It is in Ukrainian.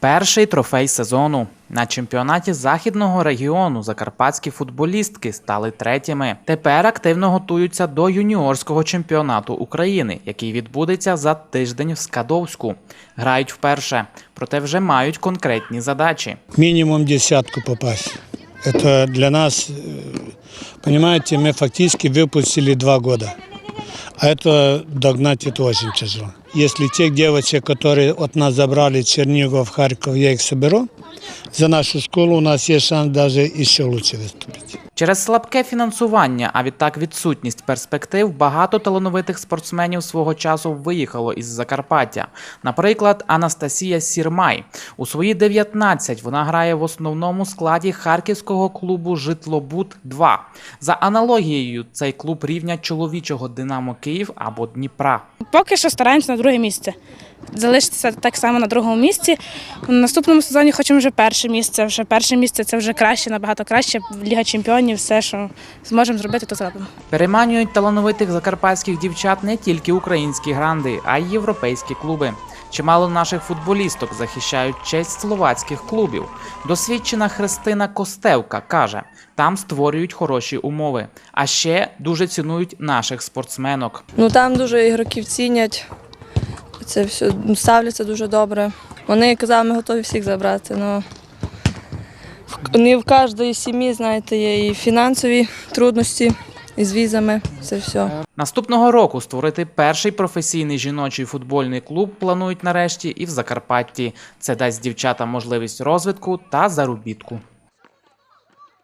Перший трофей сезону на чемпіонаті західного регіону закарпатські футболістки стали третіми. Тепер активно готуються до юніорського чемпіонату України, який відбудеться за тиждень в Скадовську. Грають вперше, проте вже мають конкретні задачі. минимум десятку попасть. Это для нас, э, понимаете, мы фактически выпустили два года. А это догнать это очень тяжело. Если тех девочек, которые от нас забрали Чернигов, Харьков, я их соберу, за нашу школу у нас есть шанс даже еще лучше выступить. Через слабке фінансування, а відтак відсутність перспектив, багато талановитих спортсменів свого часу виїхало із Закарпаття. Наприклад, Анастасія Сірмай. У свої 19 вона грає в основному складі харківського клубу Житлобуд 2 За аналогією, цей клуб рівня чоловічого Динамо Київ або Дніпра. Поки що стараємося на друге місце. Залишитися так само на другому місці. В наступному сезоні хочемо вже перше місце. Вже перше місце це вже краще, набагато краще. Ліга чемпіонів, все, що зможемо зробити, то зробимо. Переманюють талановитих закарпатських дівчат не тільки українські гранди, а й європейські клуби. Чимало наших футболісток захищають честь словацьких клубів. Досвідчена Христина Костевка каже, там створюють хороші умови, а ще дуже цінують наших спортсменок. Ну там дуже ігроків цінять. Це все ну, ставляться дуже добре. Вони казали, ми готові всіх забрати. Ну, в- не в кожної сім'ї, знаєте, є і фінансові трудності, і з візами. Це все. Наступного року створити перший професійний жіночий футбольний клуб планують нарешті і в Закарпатті. Це дасть дівчатам можливість розвитку та заробітку.